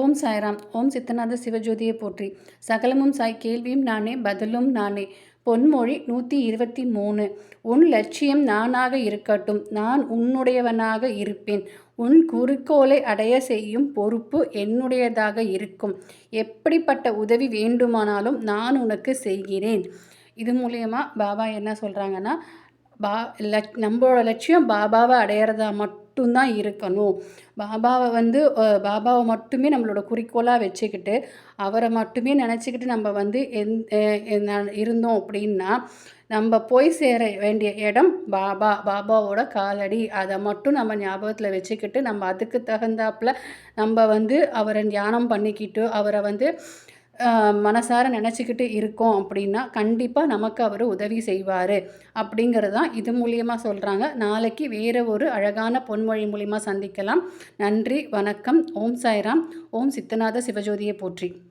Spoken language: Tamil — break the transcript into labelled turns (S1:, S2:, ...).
S1: ஓம் சாய்ராம். ஓம் சித்தநாத சிவஜோதியை போற்றி. சகலமும் சாய் கேள்வியும் நானே பதிலும் நானே. பொன்மொழி நூற்றி இருபத்தி மூணு. உன் லட்சியம் நானாக இருக்கட்டும். நான் உன்னுடையவனாக இருப்பேன். உன் குறிக்கோளை அடைய செய்யும் பொறுப்பு என்னுடையதாக இருக்கும். எப்படிப்பட்ட உதவி வேண்டுமானாலும் நான் உனக்கு செய்கிறேன். இது மூலயமா பாபா என்ன சொல்கிறாங்கன்னா பா லக் நம்மளோட லட்சியம் பாபாவை அடையிறதா மட்டும்தான் இருக்கணும். பாபாவை வந்து பாபாவை மட்டுமே நம்மளோட குறிக்கோளாக வச்சுக்கிட்டு அவரை மட்டுமே நினச்சிக்கிட்டு நம்ம வந்து எந் இருந்தோம் அப்படின்னா நம்ம போய் சேர வேண்டிய இடம் பாபா பாபாவோட காலடி. அதை மட்டும் நம்ம ஞாபகத்தில் வச்சுக்கிட்டு நம்ம அதுக்கு தகுந்தாப்பில் நம்ம வந்து அவரை தியானம் பண்ணிக்கிட்டு அவரை வந்து மனசார நினச்சிக்கிட்டு இருக்கோம் அப்படின்னா கண்டிப்பாக நமக்கு அவர் உதவி செய்வார். அப்படிங்கிறது தான் இது மூலியமாக சொல்கிறாங்க நாளைக்கு வேறு ஒரு அழகான பொன்மொழி மூலியமாக சந்திக்கலாம். நன்றி வணக்கம். ஓம் சாய்ராம். ஓம் சித்தநாத சிவஜோதியை போற்றி.